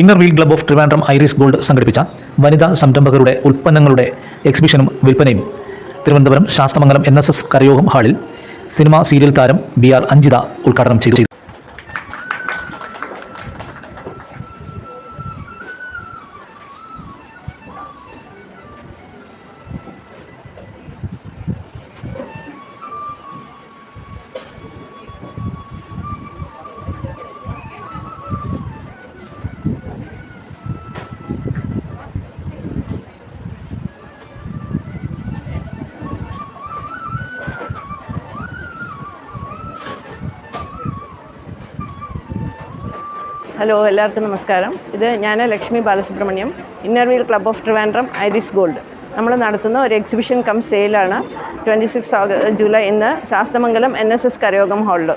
Inner Wheel Club of Trivandrum Iris Gold സംഘടിപ്പിച്ച വനിതാ സംരംഭകരുടെ ഉൽപ്പന്നങ്ങളുടെ എക്സിബിഷനും വിൽപ്പനയും. Thiruvananthapuram Sasthamangalam N S S കരയോഗം ഹാളിൽ സിനിമ സീരിയൽ താരം ബി ആർ അഞ്ജിത ഉദ്ഘാടനം ചെയ്തു. ഹലോ എല്ലാവർക്കും നമസ്കാരം. ഇത് ഞാൻ Lakshmi Balasubramaniam Inner Wheel Club of Trivandrum Iris Gold നമ്മൾ നടത്തുന്ന ഒരു എക്സിബിഷൻ കം സെയിലാണ് ട്വന്റി സിക്സ് ജൂലൈ ഇന്ന് ശാസ്തമംഗലം എൻ എസ് എസ് കരയോഗം ഹാളിൽ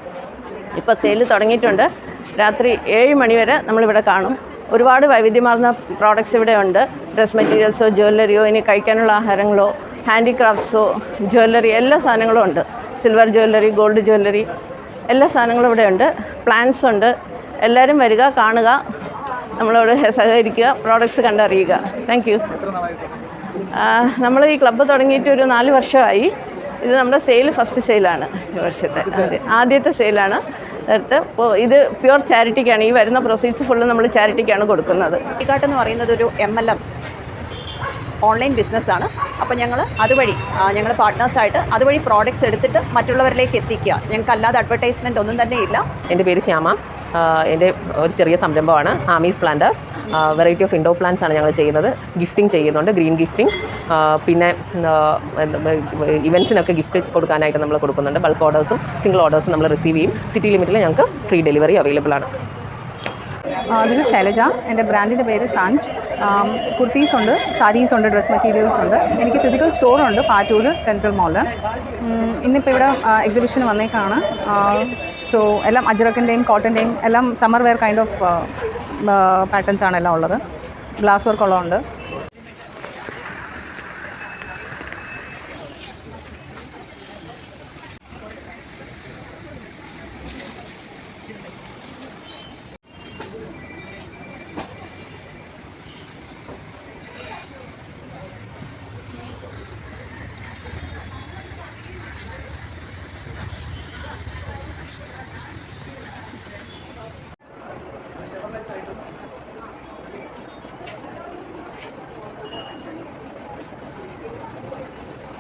ഇപ്പോൾ സെയിൽ തുടങ്ങിയിട്ടുണ്ട്. രാത്രി ഏഴ് മണിവരെ നമ്മളിവിടെ കാണും. ഒരുപാട് വൈവിധ്യമാർന്ന പ്രോഡക്റ്റ്സ് ഇവിടെ ഉണ്ട്. ഡ്രസ് മെറ്റീരിയൽസോ ജ്വല്ലറിയോ ഇനി കഴിക്കാനുള്ള ആഹാരങ്ങളോ ഹാൻഡിക്രാഫ്റ്റ്സോ ജ്വല്ലറി എല്ലാ സാധനങ്ങളും ഉണ്ട്. സിൽവർ ജ്വല്ലറി ഗോൾഡ് ജ്വല്ലറി എല്ലാ സാധനങ്ങളും ഇവിടെ ഉണ്ട്. പ്ലാൻസ് ഉണ്ട്. എല്ലാവരും വരിക കാണുക നമ്മളോട് സഹകരിക്കുക പ്രോഡക്റ്റ്സ് കണ്ടറിയുക. താങ്ക് യു നമ്മൾ ഈ ക്ലബ്ബ് തുടങ്ങിയിട്ട് ഒരു നാല് വർഷമായി. ഇത് നമ്മുടെ സെയിൽ ഫസ്റ്റ് സെയിലാണ് ഈ വർഷത്തെ. ആദ്യത്തെ സെയിലാണ് അടുത്ത് ഇപ്പോൾ ഇത് പ്യുവർ ചാരിറ്റിക്കാണ് ഈ വരുന്ന പ്രൊസീഡ്സ് ഫുള്ള് നമ്മൾ ചാരിറ്റിക്കാണ് കൊടുക്കുന്നത്. ഫ്ലിപ്കാർട്ട് എന്ന് പറയുന്നത് ഒരു എം എൽ എം ഓൺലൈൻ ബിസിനസ്സാണ് അപ്പോൾ ഞങ്ങൾ അതുവഴി ഞങ്ങൾ പാർട്ട്നേഴ്സായിട്ട് അതുവഴി പ്രോഡക്റ്റ്സ് എടുത്തിട്ട് മറ്റുള്ളവരിലേക്ക് എത്തിക്കുക. ഞങ്ങൾക്ക് അല്ലാതെ അഡ്വർടൈസ്മെന്റ് ഒന്നും തന്നെ ഇല്ല. എന്റെ പേര് ശ്യാമ. എന്റെ ഒരു ചെറിയ സംരംഭമാണ് Amees planters variety of indoor plants ആണ് ഞങ്ങൾ ചെയ്യുന്നത്. ഗിഫ്റ്റിംഗ് ചെയ്യുന്നുണ്ട് ഗ്രീൻ ഗിഫ്റ്റിംഗ് പിന്നെ ഇവൻസിനൊക്കെ ഗിഫ്റ്റ് കൊടുക്കാനായിട്ട് നമ്മൾ കൊടുക്കുന്നുണ്ട്. ബൾക്ക് ഓർഡേഴ്സും സിംഗിൾ ഓർഡേഴ്സും നമ്മൾ റിസീവ് ചെയ്യും. സിറ്റി ലിമിറ്റിൽ ഞങ്ങൾക്ക് ഫ്രീ ഡെലിവറി അവൈലബിൾ ആണ്. ദിസ് ശൈലജ എന്റെ ബ്രാൻഡിന്റെ പേര് സാഞ്ച് കുർത്തീസ് ഉണ്ട് സാരീസ് ഉണ്ട് ഡ്രസ് മെറ്റീരിയൽസ് ഉണ്ട്. എനിക്ക് ഫിസിക്കൽ സ്റ്റോറുണ്ട് പാറ്റൂർ സെൻട്രൽ മോളിൽ ഇന്നിപ്പോൾ ഇവിടെ എക്സിബിഷൻ വന്നേക്കാണ്. സോ എല്ലാം അജ്രക്കിന്റെയും കോട്ടന്റെയും എല്ലാം summer wear kind of patterns ആണ് എല്ലാം ഉള്ളത്. ഗ്ലാസ് വർക്ക് ഉള്ളതുണ്ട്.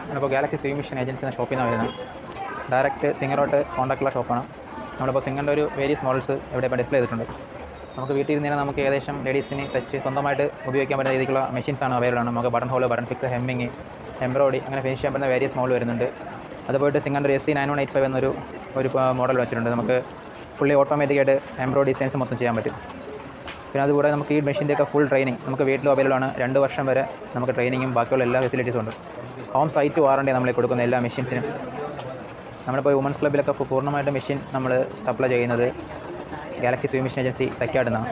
നമ്മളിപ്പോൾ ഗാലക്സി സ്വീ മിഷൻ ഏജൻസി ഷോപ്പിൽ നിന്നാണ് വരുന്നത്. ഡയറക്റ്റ് സിംഗറോട്ട് കോൺടാക്റ്റുള്ള ഷോപ്പാണ് നമ്മളിപ്പോൾ സിംഗറിന്റെ ഒരു വേരിയസ് മോഡൽസ് ഇവിടെ ഇപ്പോൾ ഡിസ്പ്ലേ ചെയ്തിട്ടുണ്ട്. നമുക്ക് വീട്ടിൽ ഇരുന്ന് നമുക്ക് ഏകദേശം ലേഡീസിന് ടച്ച് സ്വന്തമായിട്ട് ഉപയോഗിക്കാൻ പറ്റുന്ന രീതിയിലുള്ള മെഷീൻസ് ആണ് അവൈലബിൾ ആണ്. നമുക്ക് button hole button fix hemming embroidery അങ്ങനെ ഫിനിഷ് ചെയ്യാൻ പറ്റുന്ന വേരിയസ് മോഡൽ വരുന്നുണ്ട്. അത് പോയിട്ട് സിംഗറിന്റെ S C nine one eight five എന്നൊരു ഒരു മോഡൽ വെച്ചിട്ടുണ്ട്. നമുക്ക് ഫുള്ളി ഓട്ടോമാറ്റിക്കായിട്ട് എംബ്രോയിഡറി ഡിസൈൻസ് മൊത്തം ചെയ്യാൻ പറ്റും. പിന്നെ അതുകൂടെ നമുക്ക് ഈ മെഷീന്റെയൊക്കെ ഫുൾ ട്രെയിനിങ് നമുക്ക് വീട്ടിൽ അവൈലബിൾ ആണ്. രണ്ട് വർഷം വരെ നമുക്ക് ട്രെയിനിങ്ങും ബാക്കിയുള്ള എല്ലാ ഫെസിലിറ്റീസും ഉണ്ട്. ഹോം സൈറ്റ് വാറണ്ടി നമ്മളെ കൊടുക്കുന്ന എല്ലാ മെഷീൻസിനും നമ്മളിപ്പോൾ വുമൻസ് ക്ലബ്ബിലൊക്കെ പൂർണമായിട്ട് മെഷീൻ നമ്മൾ സപ്ലൈ ചെയ്യുന്നത് ഗാലക്സി സ്വീ agency തക്കാടുന്നാണ്.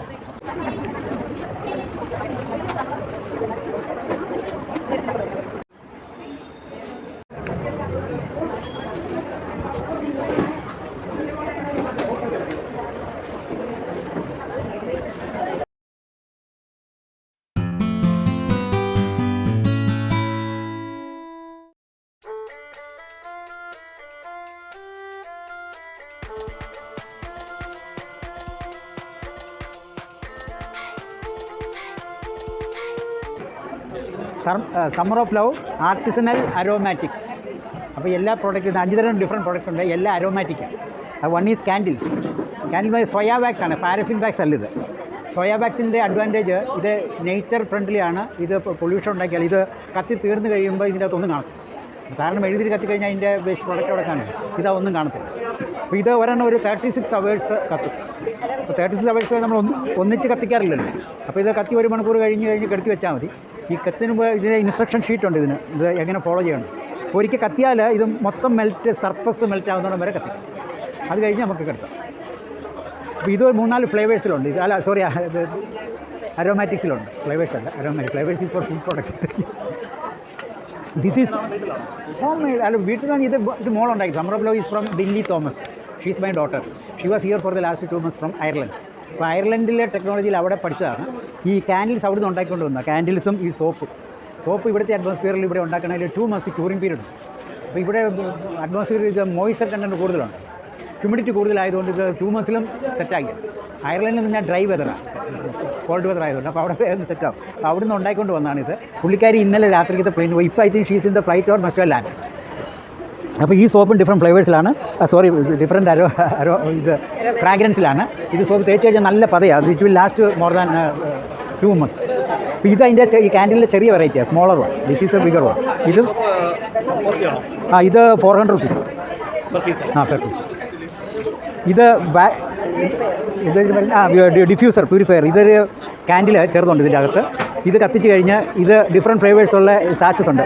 Summer of love artisanal aromatics അപ്പോൾ എല്ലാ പ്രോഡക്റ്റും അഞ്ച് തരം ഡിഫറെന്റ് പ്രോഡക്റ്റ്സ് ഉണ്ട്. എല്ലാ അരോമാറ്റിക്കാണ് അത് one is candle candle soya wax ആണ്. പാരഫിൻ വാക്സ് അല്ല ഇത്. സോയാ വാക്സിന്റെ അഡ്വാന്റേജ് ഇത് നേച്ചർ ഫ്രണ്ട്ലിയാണ് ഇത് പൊല്യൂഷൻ ഉണ്ടാക്കിയാൽ ഇത് കത്തി തീർന്നു കഴിയുമ്പോൾ ഇതിന്റെ അകത്തൊന്നും കാണത്തില്ല. കാരണം എഴുതി കത്തി കഴിഞ്ഞാൽ അതിന്റെ വേസ്റ്റ് പ്രോഡക്റ്റ് അവിടെ കാണും ഇതൊന്നും കാണത്തില്ല. അപ്പോൾ ഇത് ഒരെണ്ണം ഒരു തേർട്ടി സിക്സ് അവേഴ്സ് കത്തും. അപ്പോൾ തേർട്ടി സിക്സ് അവേഴ്സ് നമ്മൾ ഒന്ന് ഒന്നിച്ച് കത്തിക്കാറില്ലല്ലോ. അപ്പോൾ ഇത് കത്തി ഒരു മണിക്കൂർ കഴിഞ്ഞ് കഴിഞ്ഞ് കെടുത്തി വെച്ചാൽ മതി. ഈ കത്തിന് ഇതിന് ഇൻസ്ട്രക്ഷൻ ഷീറ്റ് ഉണ്ട് ഇതിന്. ഇത് എങ്ങനെ ഫോളോ ചെയ്യണം. ഒരിക്കൽ കത്തിയാൽ ഇത് മൊത്തം മെൽറ്റ് സർഫസ് മെൽറ്റ് ആവുന്നോളം വരെ കത്തി അത് കഴിഞ്ഞ് നമുക്ക് കിടത്താം അപ്പോൾ ഇത് മൂന്നാൽ ഫ്ലേവേഴ്സിലുണ്ട് ഇത് അല്ല സോറി അരോമാറ്റിക്സിലുണ്ട് ഫ്ലേവേഴ്സ് അല്ല aromatic flavours for food products this is home made അല്ല വീട്ടിൽ നിന്ന് ഇത് ഇത് മോളുണ്ടാക്കി. Summer blow is from Dilly Thomas she's my daughter she was here for the last two months from Ireland അപ്പോൾ അയർലൻഡിലെ ടെക്നോളജിയിൽ അവിടെ പഠിച്ചതാണ്. ഈ കാൻഡിൽസ് അവിടെ നിന്ന് ഉണ്ടാക്കിക്കൊണ്ട് വന്നത്. കാൻഡിൽസും ഈ സോപ്പ് സോപ്പ് ഇവിടുത്തെ അറ്റ്മോസ്ഫിയറിൽ ഇവിടെ ഉണ്ടാക്കണമെങ്കിൽ ടു മന്ത്സ് ക്യൂറിംഗ് പീരീഡ് ഉണ്ട്. അപ്പോൾ ഇവിടെ അറ്റ്മോസ്ഫിയർ ഇത് മോയ്സ്ചർ കണ്ടന്റ് കൂടുതലാണ്. ഹ്യൂമിഡിറ്റി കൂടുതലായതുകൊണ്ട് ഇത് ടു മന്ത്സിലും സെറ്റാക്കി അയർലൻഡിൽ നിന്ന് ഡ്രൈ വെതറാണ് കോൾഡ് വെതർ ആയതുകൊണ്ട്. അപ്പോൾ അവിടെ വേഗം സെറ്റാവും അപ്പോൾ അവിടെ നിന്ന് ഉണ്ടായിക്കൊണ്ട് വന്നതാണ് ഇത് പുള്ളിക്കാരി ഇന്നലെ രാത്രിക്കത്തെ പ്ലെയിൻ പോയി. ഇപ്പോൾ I think she's in the flight or must land അപ്പോൾ ഈ സോപ്പും ഡിഫറെന്റ് ഫ്ലേവേഴ്സിലാണ് സോറി ഡിഫറെന്റ് അരോ അരോ ഇത് ഫ്രാഗ്രൻസിലാണ് ഇത് സോപ്പ് തേച്ച് കഴിഞ്ഞാൽ നല്ല പതയാണ് it will last more than two months അപ്പോൾ ഇത് അതിന്റെ ഈ ക്യാന്റീനിലെ ചെറിയ വെറൈറ്റിയാണ് smaller one this is a bigger one ഇത് ആ ഇത് ഫോർ ഹൺഡ്രഡ് റുപ്പീസ് ആ പെർ പീസ് ഇത് ബാ ഇത് ആ ഡിഫ്യൂസർ പ്യൂരിഫയർ ഇതൊരു ക്യാൻഡിൽ ചെറുതുണ്ട് ഇതിന്റെ അകത്ത്. ഇത് കത്തിച്ച് കഴിഞ്ഞാൽ ഇത് ഡിഫറെന്റ് ഫ്ലേവേഴ്സുള്ള സാച്ചസ് ഉണ്ട്.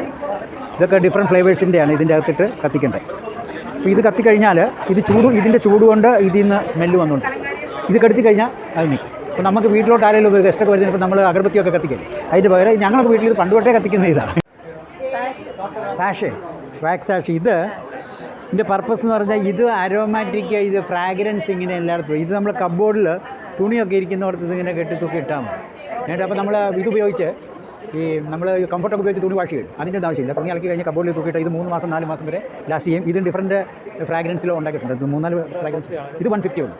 ഇതൊക്കെ ഡിഫറെന്റ് ഫ്ലേവേഴ്സിന്റെയാണ് ഇതിന്റെ അകത്തിട്ട് കത്തിക്കേണ്ടത്. അപ്പോൾ ഇത് കത്തിക്കഴിഞ്ഞാൽ ഇത് ചൂട് ഇതിന്റെ ചൂട് കൊണ്ട് ഇതിൽ നിന്ന് സ്മെല്ല് വന്നുകൊണ്ട് ഇത് കെടുത്തി കഴിഞ്ഞാൽ അത് നിൽക്കും അപ്പോൾ നമുക്ക് വീട്ടിലോട്ട് ആരെങ്കിലും ഗസ്റ്റൊക്കെ വരുന്നപ്പോൾ നമ്മൾ അഗർബത്തിയൊക്കെ കത്തിക്കില്ലേ? അതിന്റെ പകരം ഞങ്ങളൊക്കെ വീട്ടിൽ ഇത് പണ്ട് തൊട്ടേ കത്തിക്കുന്ന ഇതാണ്. സാഷേ. Wax sachet. ഇത് ഇതിന്റെ പർപ്പസ് എന്ന് പറഞ്ഞാൽ ഇത് അരോമാറ്റിക് ഇത് ഫ്രാഗ്രൻസ് ഇങ്ങനെ എല്ലായിടത്തും ഇത് നമ്മൾ കബോർഡിൽ തുണിയൊക്കെ ഇരിക്കുന്നിടത്ത് ഇതിങ്ങനെ കെട്ടി തൂക്കി ഇട്ടാൽ മതി. എന്നിട്ട് അപ്പോൾ നമ്മൾ ഇത് ഉപയോഗിച്ച് ഈ നമ്മൾ കംഫർട്ടൊക്കെ ഉപയോഗിച്ച് തുണി വാഷ് ചെയ്യും. അതിന്റെ ആവശ്യമില്ല തുണി ഇളക്കി കഴിഞ്ഞ് കബോർഡിൽ തൂക്കിയിട്ട് ഇത് മൂന്ന് മാസം നാല് മാസം വരെ ലാസ്റ്റ് ചെയ്യും. ഇത് ഡിഫറന്റ് ഫ്രാഗ്രൻസിലോ ഉണ്ടാക്കിയിട്ടുണ്ട്. മൂന്നാൽ ഫ്രാഗ്രൻസ് ഇത് വൺ ഫിഫ്റ്റി ഉണ്ട്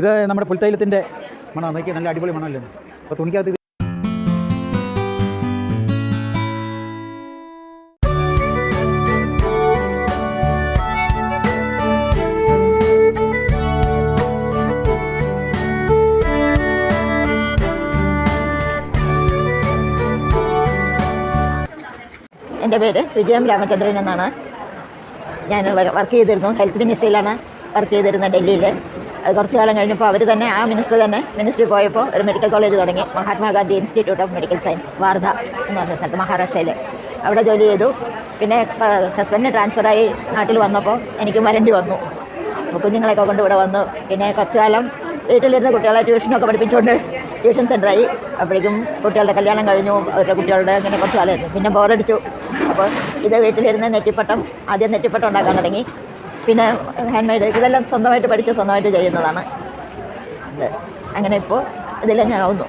ഇത് നമ്മുടെ പുൽത്തൈലത്തിന്റെ മണം നോക്കി നല്ല അടിപൊളി മണമല്ലേ? അപ്പോൾ തുണിക്കകത്ത് എന്റെ പേര് വിജയം രാമചന്ദ്രൻ എന്നാണ്. ഞാൻ വർക്ക് ചെയ്തിരുന്നു. ഹെൽത്ത് മിനിസ്ട്രിയിലാണ് വർക്ക് ചെയ്തിരുന്നത് ഡൽഹിയിൽ അത് കുറച്ച് കാലം കഴിഞ്ഞപ്പോൾ അവർ തന്നെ ആ മിനിസ്റ്റർ തന്നെ മിനിസ്ട്രി പോയപ്പോൾ ഒരു മെഡിക്കൽ കോളേജ് തുടങ്ങി. Mahatma Gandhi institute of medical science Wardha എന്ന് പറഞ്ഞ സ്ഥലത്ത് മഹാരാഷ്ട്രയിൽ അവിടെ ജോലി ചെയ്തു. പിന്നെ ഹസ്ബൻഡിന് ട്രാൻസ്ഫറായി നാട്ടിൽ വന്നപ്പോൾ എനിക്ക് വരേണ്ടി വന്നു. കുഞ്ഞുങ്ങളെയൊക്കെ കൊണ്ട് ഇവിടെ വന്നു. പിന്നെ കുറച്ച് കാലം വീട്ടിലിരുന്ന് കുട്ടികളെ ട്യൂഷനൊക്കെ പഠിപ്പിച്ചുകൊണ്ട് ട്യൂഷൻ സെന്ററായി അപ്പോഴേക്കും കുട്ടികളുടെ കല്യാണം കഴിഞ്ഞു. അവരുടെ കുട്ടികളുടെ അങ്ങനെ കുറച്ച് കാലമായിരുന്നു പിന്നെ ബോറടിച്ചു. അപ്പോൾ ഇത് വീട്ടിലിരുന്ന് നെറ്റിപ്പട്ടം ആദ്യം നെറ്റിപ്പട്ടം ഉണ്ടാക്കാൻ തുടങ്ങി. പിന്നെ ഹാൻഡ് മെയ്ഡ് ഇതെല്ലാം സ്വന്തമായിട്ട് പഠിച്ച് സ്വന്തമായിട്ട് ചെയ്യുന്നതാണ്. അങ്ങനെ ഇപ്പോൾ ഇതെല്ലാം ഞാൻ ആവുന്നു.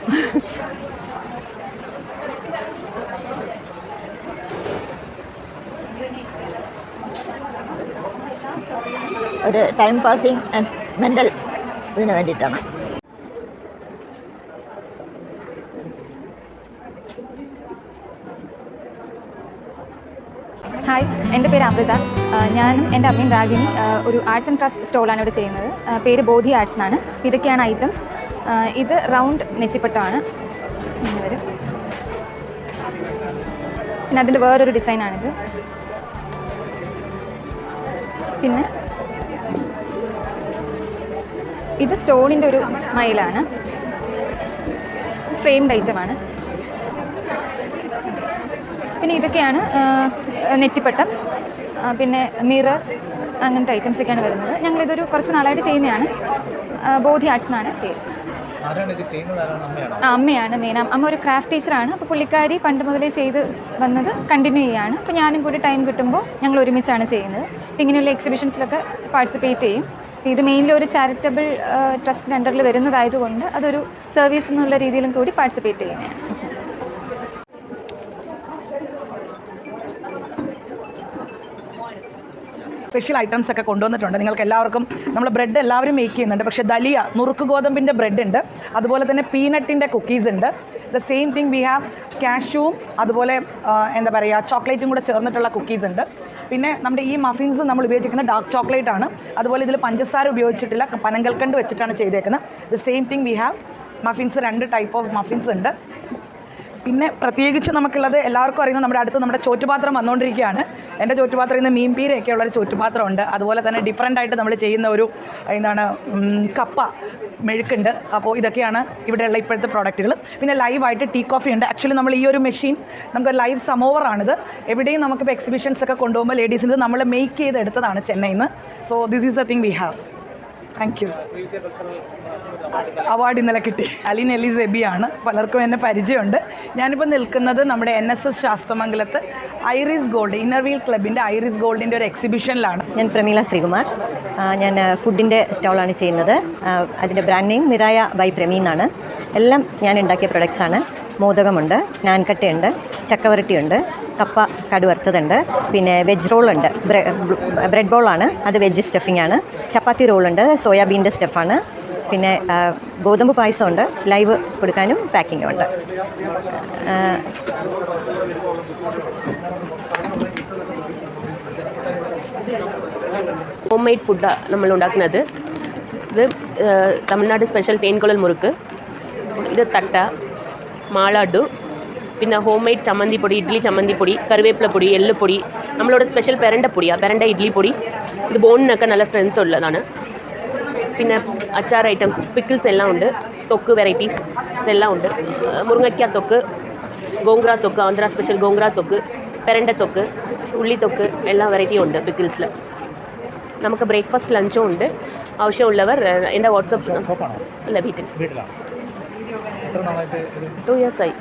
ഒരു ടൈം പാസിങ് ആൻഡ് മെന്റൽ ഇതിന് വേണ്ടിയിട്ടാണ്. ഹായ് എന്റെ പേര് അമൃത. ഞാനും എന്റെ അമ്മയും രാഗിനി ഒരു ആർട്സ് ആൻഡ് ക്രാഫ്റ്റ് സ്റ്റോളാണ് ഇവിടെ ചെയ്യുന്നത്. പേര് ബോധി ആർട്സ് എന്നാണ്. ഇതൊക്കെയാണ് ഐറ്റംസ് ഇത് റൗണ്ട് നെറ്റിപ്പട്ടമാണ് വരും. പിന്നെ അതിന്റെ വേറൊരു ഡിസൈനാണിത് പിന്നെ ഇത് സ്റ്റോണിന്റെ ഒരു മയിലാണ്. ഫ്രെയിംഡ് ഐറ്റമാണ്. പിന്നെ ഇതൊക്കെയാണ് നെറ്റിപ്പട്ടം പിന്നെ മിറർ അങ്ങനത്തെ ഐറ്റംസ് ഒക്കെയാണ് വരുന്നത്. ഞങ്ങളിതൊരു കുറച്ച് നാളായിട്ട് ചെയ്യുന്നതാണ്. ബോധി ആർട്സ് എന്നാണ് പേര്. ആ അമ്മയാണ് മെയിൻ അമ്മ ഒരു ക്രാഫ്റ്റ് ടീച്ചറാണ് അപ്പോൾ പുള്ളിക്കാരി പണ്ട് മുതലേ ചെയ്ത് വന്നത് കണ്ടിന്യൂ ചെയ്യാണ്. അപ്പോൾ ഞാനും കൂടി ടൈം കിട്ടുമ്പോൾ ഞങ്ങൾ ഒരുമിച്ചാണ് ചെയ്യുന്നത്. അപ്പോൾ ഇങ്ങനെയുള്ള എക്സിബിഷൻസിലൊക്കെ പാർട്ടിസിപ്പേറ്റ് ചെയ്യും. ഇത് മെയിൻലി ഒരു ചാരിറ്റബിൾ ട്രസ്റ്റിന്റെ അണ്ടറിൽ വരുന്നതായതുകൊണ്ട് അതൊരു സർവീസ് എന്നുള്ള രീതിയിലും കൂടി പാർട്ടിസിപ്പേറ്റ് ചെയ്യുന്നതാണ്. സ്പെഷ്യൽ ഐറ്റംസ് ഒക്കെ കൊണ്ടുവന്നിട്ടുണ്ട്. നിങ്ങൾക്ക് എല്ലാവർക്കും നമ്മൾ ബ്രെഡ് എല്ലാവരും മേക്ക് ചെയ്യുന്നുണ്ട്. പക്ഷേ ദലിയ നുറുക്ക് ഗോതമ്പിന്റെ ബ്രെഡ് ഉണ്ട്. അതുപോലെ തന്നെ പീനട്ടിന്റെ കുക്കീസ് ഉണ്ട്. The same thing we have കാഷ്യൂവും അതുപോലെ എന്താ പറയുക ചോക്ലേറ്റും കൂടെ ചേർന്നിട്ടുള്ള കുക്കീസ് ഉണ്ട്. പിന്നെ നമ്മുടെ ഈ മഫിൻസ് നമ്മൾ ഉപയോഗിക്കുന്നത് ഡാർക്ക് ചോക്ലേറ്റ് ആണ്. അതുപോലെ ഇതിൽ പഞ്ചസാര ഉപയോഗിച്ചിട്ടില്ല പനങ്കൽക്കണ്ട് വെച്ചിട്ടാണ് ചെയ്തേക്കുന്നത്. The same thing we have muffins രണ്ട് ടൈപ്പ് ഓഫ് മഫിൻസ് ഉണ്ട്. പിന്നെ പ്രത്യേകിച്ച് നമുക്കുള്ളത് എല്ലാവർക്കും അറിയുന്ന നമ്മുടെ അടുത്ത് നമ്മുടെ ചോറ്റുപാത്രം വന്നുകൊണ്ടിരിക്കുകയാണ്. എന്റെ ചോറ്റുപാത്രം ഇന്ന് മീൻ പീരയൊക്കെ ഉള്ളൊരു ചോറ്റുപാത്രമുണ്ട്. അതുപോലെ തന്നെ ഡിഫറെന്റ് ആയിട്ട് നമ്മൾ ചെയ്യുന്ന ഒരു എന്താണ് കപ്പ മെഴുക്കുണ്ട്. അപ്പോൾ ഇതൊക്കെയാണ് ഇവിടെയുള്ള ഇപ്പോഴത്തെ പ്രോഡക്റ്റുകൾ പിന്നെ ലൈവായിട്ട് ടീ കോഫി ഉണ്ട്. ആക്ച്വലി നമ്മൾ ഈ ഒരു മെഷീൻ നമുക്ക് ലൈവ് സമോവറാണിത് എവിടെയും നമുക്കിപ്പോൾ എക്സിബിഷൻസ് ഒക്കെ കൊണ്ടുപോകുമ്പോൾ ലേഡീസിന് നമ്മൾ മേക്ക് ചെയ്തെടുത്തതാണ് ചെന്നൈയിൽ നിന്ന് so this is a thing we have thank you award ഇന്നലെ കിട്ടി. അലീൻ എലി സെബിയാണ് പലർക്കും എന്നെ പരിചയമുണ്ട്. ഞാനിപ്പോൾ നിൽക്കുന്നത് നമ്മുടെ എൻ എസ് എസ് ശാസ്തമംഗലത്ത് ഐറിസ് ഗോൾഡ് ഇന്നർവീൽ ക്ലബിന്റെ ഐറിസ് ഗോൾഡിന്റെ ഒരു എക്സിബിഷനിലാണ് ഞാൻ പ്രമീള ശ്രീകുമാർ. ഞാൻ ഫുഡിന്റെ സ്റ്റോളാണ് ചെയ്യുന്നത്. അതിന്റെ brand name Miraya by Pramee എന്നാണ്. എല്ലാം ഞാൻ ഉണ്ടാക്കിയ പ്രൊഡക്ട്സാണ് മോദകമുണ്ട് നാൻകട്ടയുണ്ട് ചക്കവരട്ടിയുണ്ട് കപ്പ കടുവറുത്തതുണ്ട് പിന്നെ വെജ് റോളുണ്ട് ബ്രെഡ് ബോളാണ് അത് വെജ് സ്റ്റഫിംഗ് ആണ്. ചപ്പാത്തി റോളുണ്ട് സോയാബീന്റെ സ്റ്റഫാണ് പിന്നെ ഗോതമ്പ് പായസം ഉണ്ട്. ലൈവ് കൊടുക്കാനും പാക്കിങ്ങും ഉണ്ട്. ഹോം മെയ്ഡ് ഫുഡാണ് നമ്മൾ ഉണ്ടാക്കുന്നത്. ഇത് തമിഴ്നാട് സ്പെഷ്യൽ തേൻകുളൽ മുറുക്ക്. ഇത് തട്ട മാളാഡു പിന്നെ ഹോം മെയ്ഡ് ചമ്മന്തിപ്പൊടി ഇഡ്ഡലി ചമ്മന്തിപ്പൊടി കറിവേപ്പിലപ്പൊടി എല്ലുപൊടി നമ്മളോട് സ്പെഷ്യൽ പെരണ്ടപ്പൊടിയാണ് പെരണ്ട ഇഡ്ഡലി പൊടി. ഇത് ബോണിനൊക്കെ നല്ല സ്ട്രെങ്ത് ഉള്ളതാണ്. പിന്നെ അച്ചാർ ഐറ്റംസ് പിക്കിൾസ് എല്ലാം ഉണ്ട് തൊക്ക് വെറൈറ്റീസ് ഇതെല്ലാം ഉണ്ട്. മുരിങ്ങയ്ക്ക തൊക്ക് ഗോങ്ക്ര തൊക്ക് ആന്ധ്ര സ്പെഷ്യൽ ഗോങ്ക്ര തൊക്ക് പെരണ്ട തൊക്ക് ഉള്ളി തൊക്ക് എല്ലാ വെറൈറ്റിയും ഉണ്ട് പിക്കിൾസിൽ നമുക്ക് ബ്രേക്ക്ഫാസ്റ്റ് ലഞ്ചും ഉണ്ട്. ആവശ്യമുള്ളവർ എന്റെ വാട്സപ്പ് അല്ല വീട്ടിൽ. ടു ഇയേഴ്സ് ആയി.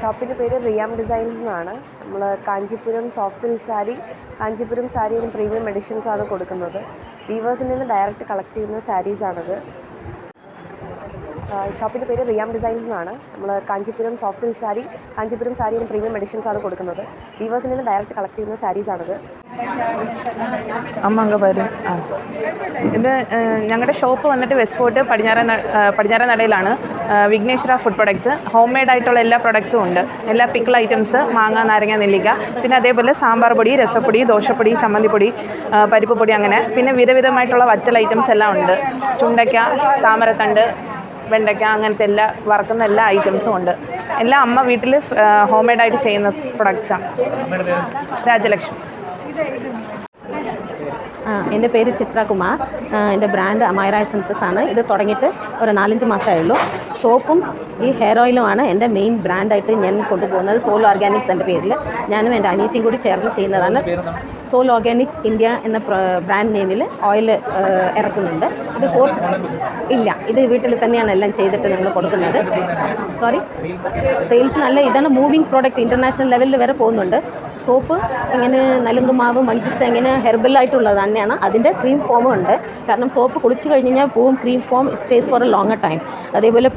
ഷോപ്പിന്റെ പേര് റിയാം ഡിസൈൻസ് എന്നാണ്. നമ്മൾ കാഞ്ചിപുരം സോഫ്റ്റ് സിൽക്ക് സാരി കാഞ്ചീപുരം സാരിയും പ്രീമിയം എഡിഷൻസ് ആണ് കൊടുക്കുന്നത്. വീവേഴ്സിൽ നിന്ന് ഡയറക്റ്റ് കളക്ട് ചെയ്യുന്ന സാരീസാണിത് ഷോപ്പിന്റെ പേര് റിയാം ഡിസൈൻസ് എന്നാണ്. നമ്മൾ കാഞ്ചിപുരം സോഫ്റ്റ് സിൽക്ക് സാരി കാഞ്ചീപുരം സാരിയുടെ പ്രീമിയം എഡിഷൻസ് ആണ് കൊടുക്കുന്നത്. വീവേഴ്സിൽ നിന്ന് ഡയറക്റ്റ് കളക്ട് ചെയ്യുന്ന സാരീസാണിത് അമ്മ അങ്ങ് വരും. ഇത് ഞങ്ങളുടെ ഷോപ്പ് വന്നിട്ട് വെസ്റ്റ് ഫോർട്ട് പടിഞ്ഞാറ പടിഞ്ഞാറ നടയിലാണ്. Vighneshwara food products home made ആയിട്ടുള്ള എല്ലാ പ്രൊഡക്ട്സും ഉണ്ട്. എല്ലാ പിക്കിൾ ഐറ്റംസ് മാങ്ങ നാരങ്ങ നെല്ലിക്ക പിന്നെ അതേപോലെ സാമ്പാർ പൊടി രസപ്പൊടി ദോശപ്പൊടി ചമ്മന്തിപ്പൊടി പരിപ്പ് പൊടി അങ്ങനെ. പിന്നെ വിധവിധമായിട്ടുള്ള വറ്റൽ ഐറ്റംസ് എല്ലാം ഉണ്ട്. ചുണ്ടയ്ക്ക താമരത്തണ്ട് വെണ്ടയ്ക്ക അങ്ങനത്തെ എല്ലാ വറക്കുന്ന എല്ലാ ഐറ്റംസും ഉണ്ട്. എല്ലാ അമ്മ വീട്ടിൽ ഹോം മെയ്ഡായിട്ട് ചെയ്യുന്ന പ്രൊഡക്ട്സാണ് രാജലക്ഷ്മി. എന്റെ പേര് ചിത്രകുമാർ എന്റെ ബ്രാൻഡ് അമൈറ എസൻസസ് ആണ്. ഇത് തുടങ്ങിയിട്ട് ഒരു നാലഞ്ച് മാസമേ ഉള്ളൂ സോപ്പും ഈ ഹെയർ ഓയിലുമാണ് എന്റെ മെയിൻ ബ്രാൻഡായിട്ട് ഞാൻ കൊണ്ടുപോകുന്നത്. സോൾ ഓർഗാനിക്സ് എന്റെ പേരിൽ. ഞാനും എന്റെ അനിയത്തിയും കൂടി ചേർന്ന് ചെയ്യുന്നതാണ്. സോൾ ഓർഗാനിക്സ് ഇന്ത്യ എന്ന ബ്രാൻഡ് നെയിമിൽ ഓയിൽ ഇറക്കുന്നുണ്ട്. ഇത് ഫോർ ഇല്ല ഇത് വീട്ടിൽ തന്നെയാണ് എല്ലാം ചെയ്തിട്ട് ഞങ്ങൾ കൊടുക്കുന്നത്. സോറി സെയിൽസ് നല്ല ഇതാണ്. മൂവിങ് പ്രോഡക്റ്റ് ഇന്റർനാഷണൽ ലെവലിൽ വരെ പോകുന്നുണ്ട്. സോപ്പ് ഇങ്ങനെ നലുങ്കുമാവ് മഞ്ചിഷ്ട ഇങ്ങനെ ഹെർബൽ ആയിട്ടുള്ളത് തന്നെയാണ്. അതിന്റെ ക്രീം ഫോമും ഉണ്ട്. കാരണം സോപ്പ് കുളിച്ച് കഴിഞ്ഞ് കഴിഞ്ഞാൽ പോവും cream foam it stays for a longer time അതേപോലെ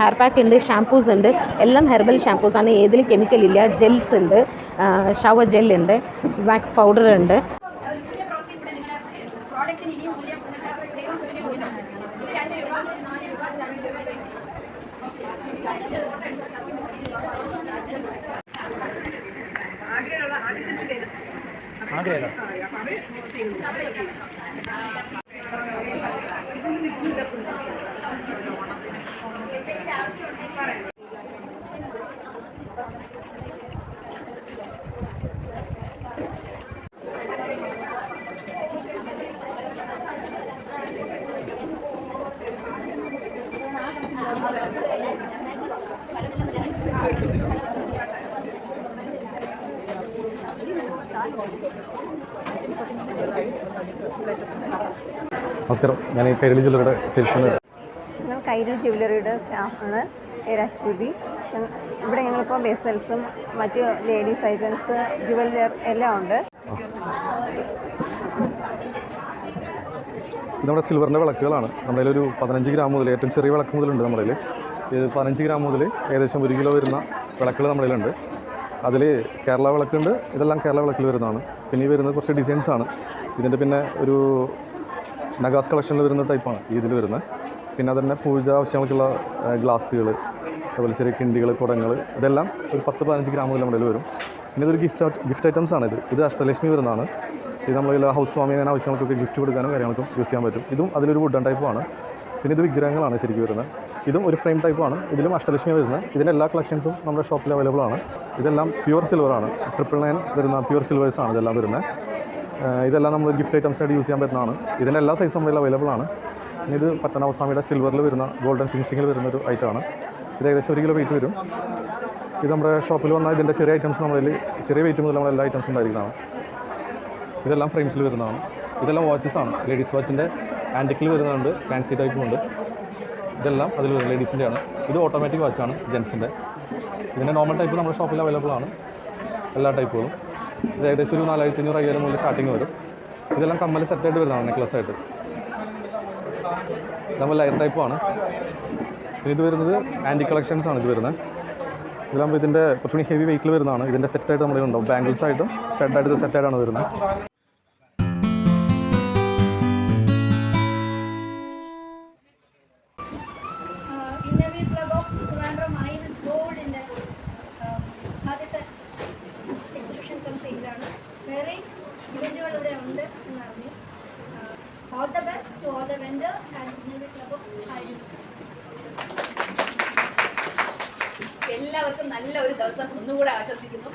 ഹെയർ പാക്ക് ഉണ്ട് ഷാംപൂസ് ഉണ്ട്. എല്ലാം ഹെർബൽ ഷാംപൂസാണ് ഏതിലും കെമിക്കൽ ഇല്ല. ജെൽസ് ഉണ്ട്. ഷവർ ജെല്ലുണ്ട് വാക്സ് പൗഡർ ഉണ്ട്. Magdalena. നമസ്കാരം. ഞാൻ ഈ കൈരളി ജ്വല്ലറിയുടെ സെയിൽസിന് ഞങ്ങൾ കൈരളി ജ്വല്ലറിയുടെ സ്റ്റാഫാണ്. അശ്വതി. ഇവിടെ ഞങ്ങളിപ്പോൾ ബെസൽസും മറ്റ് ലേഡീസ് ഐറ്റംസ് ജുവല്ലർ എല്ലാം ഉണ്ട്. നമ്മുടെ സിൽവറിന്റെ വിളക്കുകളാണ്. നമ്മുടെ ഒരു പതിനഞ്ച് ഗ്രാം മുതൽ ഏറ്റവും ചെറിയ വിളക്ക് മുതലുണ്ട് നമ്മുടെ ഇത് പതിനഞ്ച് ഗ്രാം മുതൽ ഏകദേശം ഒരു കിലോ വരുന്ന വിളക്കുകൾ നമ്മുടെ ഉണ്ട് അതിൽ കേരള വിളക്കുണ്ട്. ഇതെല്ലാം കേരള വിളക്കിൽ വരുന്നതാണ്. പിന്നെ ഈ വരുന്നത് കുറച്ച് ഡിസൈൻസാണ്. ആണ് ഇതിന്റെ പിന്നെ ഒരു നഗാസ് കളക്ഷനിൽ വരുന്ന ടൈപ്പാണ് ഇതിൽ വരുന്നത് പിന്നെ അതന്നെ പൂജ ആവശ്യങ്ങൾക്കുള്ള ഗ്ലാസ്സുകൾ അതുപോലെ ചെറിയ കിണ്ടികൾ കുടങ്ങൾ ഇതെല്ലാം ഒരു പത്ത് പതിനഞ്ച് ഗ്രാം മുതൽ നമ്മുടെ വരും. പിന്നെ ഇതൊരു ഗിഫ്റ്റ് ഗിഫ്റ്റ് ഐറ്റംസ് ആണ് ഇത്. ഇത് അഷ്ടലക്ഷ്മി വരുന്നതാണ്. ഇത് നമ്മൾ ഹൗസ് സ്വാമി ആവശ്യങ്ങൾക്കൊക്കെ ഗിഫ്റ്റ് കൊടുക്കാനും കാര്യങ്ങൾക്കും യൂസ് ചെയ്യാൻ പറ്റും. ഇതും അതിലൊരു വുഡൻ ടൈപ്പാണ് പിന്നെ ഇത് വിഗ്രഹങ്ങളാണ് ശരിക്കും വരുന്നത് ഇതും ഒരു ഫ്രെയിം ടൈപ്പാണ് ഇതിലും അഷ്ടലക്ഷ്മി വരുന്നത് ഇതിന്റെ എല്ലാ കളക്ഷൻസും നമ്മുടെ ഷോപ്പിൽ അവൈലബിൾ ആണ്. ഇതെല്ലാം പ്യുവർ സിൽവറാണ് ട്രിപ്പിൾ നയൻ വരുന്ന പ്യുവർ സിൽവേഴ്സാണ് ഇതെല്ലാം വരുന്നത് ഇതെല്ലാം നമ്മൾ ഗിഫ്റ്റ് ഐറ്റംസ് ആയിട്ട് യൂസ് ചെയ്യാൻ പറ്റുന്നതാണ്. ഇതിന്റെ എല്ലാ സൈസും നമ്മുടെ അവൈലബിൾ ആണ്. പിന്നെ ഇത് പത്തനാവസ്വാമിയുടെ സിൽവറിൽ വരുന്ന ഗോൾഡൻ ഫിനിഷിങ്ങിൽ വരുന്ന ഒരു ഐറ്റമാണ് ഇത് ഏകദേശം ഒരു കിലോ വെയിറ്റ് വരും. ഇത് നമ്മുടെ ഷോപ്പിൽ വന്നാൽ ഇതിന്റെ ചെറിയ ഐറ്റംസ് നമ്മളിൽ ചെറിയ വെയിറ്റ് മുതൽ നമ്മൾ എല്ലാ ഐറ്റംസും ഉണ്ടായിരിക്കുന്നതാണ്. ഇതെല്ലാം ഫ്രെയിംസിൽ വരുന്നതാണ്. ഇതെല്ലാം വാച്ചസ് ആണ്. ലേഡീസ് വാച്ചിന്റെ ആന്റിക്കിൽ വരുന്നുണ്ട് ഫാൻസി ടൈപ്പും ഉണ്ട്. ഇതെല്ലാം അതിൽ വരും ലേഡീസിന്റെ ആണ്. ഇത് ഓട്ടോമാറ്റിക് വാച്ചാണ് ജെൻസിന്റെ ഇതിന്റെ നോർമൽ ടൈപ്പ് നമ്മുടെ ഷോപ്പിൽ അവൈലബിൾ ആണ്. എല്ലാ ടൈപ്പുകളും ഇത് ഏകദേശം ഒരു നാലായിരത്തി അഞ്ഞൂറ് അയ്യായിരം മുതൽ സ്റ്റാർട്ടിങ് വരും. ഇതെല്ലാം കമ്മൽ സെറ്റായിട്ട് വരുന്നതാണ് നെക്ലസ് ആയിട്ട്. നമ്മൾ ലയർ ടൈപ്പാണ് ഇത് വരുന്നത് ആന്റി കളക്ഷൻസ് ആണ് ഇത് വരുന്നത്. ഇതാകുമ്പോൾ ഇതിന്റെ കുറച്ചുകൂടി ഹെവി വെഹിക്കിൾ വരുന്നതാണ്. ഇതിന്റെ സെറ്റായിട്ട് നമ്മുടെ ഉണ്ടാവും ബാംഗിൾസ് ആയിട്ടും സ്റ്റഡായിട്ട് സെറ്റായിട്ടാണ് വരുന്നത്. നല്ല ഒരു ദിവസം ഒന്നുകൂടെ ആശംസിക്കുന്നു.